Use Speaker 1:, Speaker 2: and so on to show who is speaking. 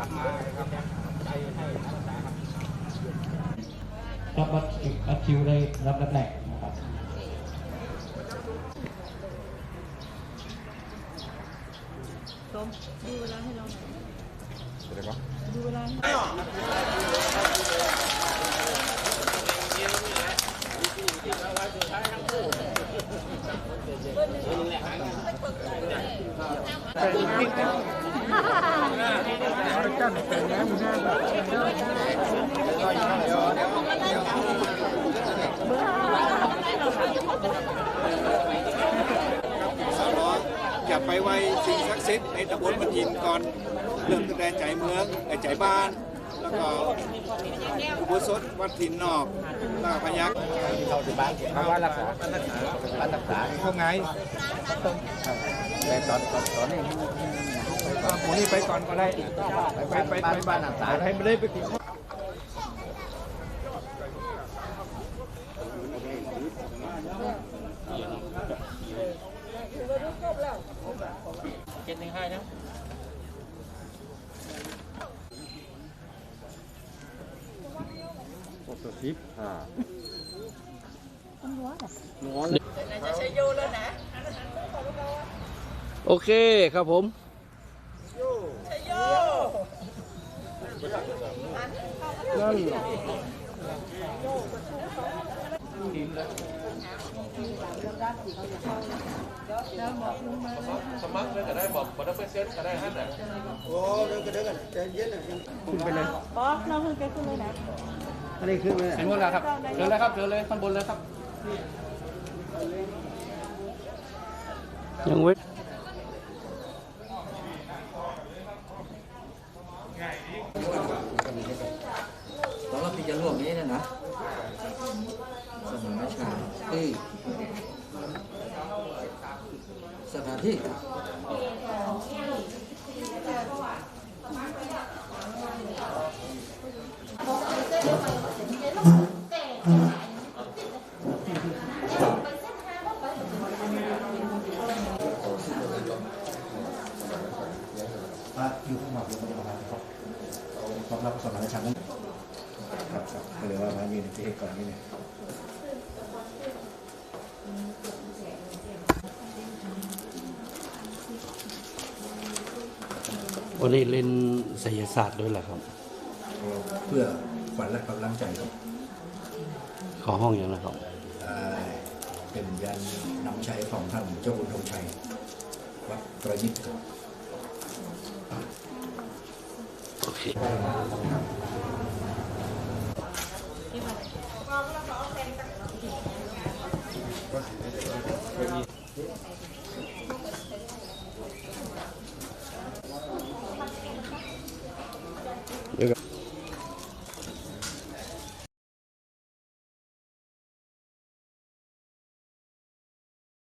Speaker 1: รับบัตรบัตรคิวได้รับรับแรกนะครับ
Speaker 2: สมดูเวลาให้เราหน่อย
Speaker 3: เดี๋ยวก่อน
Speaker 2: ดูเวลาให้
Speaker 4: อยอย่าไปไว้สิ่งศักดิ์สิทธิ์ในตำบลมันยินก่อนเริ่มตั้งแต่ใจเมืองใจบ้าน แล้วก็อุโบสถวัดถิ่นนอกแล้วก็พยัก
Speaker 3: เราที่บ้านบ้านบ้านรักษาบ้านรักษาบ้านรักษา
Speaker 4: เขาไง
Speaker 3: แต่ตอนตอนตอนนี้
Speaker 4: หมูนี่ไปก่อนก็ได้ ไปไปไป
Speaker 3: บ้านรักษา
Speaker 4: ให้มันได้ไปกิน
Speaker 1: เจ็ดหนึ่งห้านะ
Speaker 3: หกสิบห้า
Speaker 5: โอเคครับผม คุณไปเลย
Speaker 2: บอสเราคือแกขึ้นเลยนะ
Speaker 3: อันนี้ขึ้นเลย
Speaker 1: เชิญหมดแล้วครับเชิญเลยครับเชิญเลยข้างบนเลยครับ
Speaker 5: ยังเว้น
Speaker 6: สำหรับที่จะร่วมนี้เนี่ยนะสถานชาที่ สถานที่
Speaker 1: ว่าอยู่ข้างนอกอยู่ในประมาณครับสำหรับสมานฉันท์นั้น
Speaker 3: ครั บครับก็เลยว่ามามีในที่เหตุก่อนนี่เนี่ย
Speaker 5: วันนี้เล่นศิลศาสตร์ด้วยเหรอครับ
Speaker 6: เพื่อขวัญและกำลังใจครับ
Speaker 5: ขอห้องอย่างนะครับ
Speaker 6: เอ่อเป็นยันนำใช้ของท่านเจ้าคุณธงชัยวัดประยิตครับ
Speaker 5: โอเค
Speaker 2: เ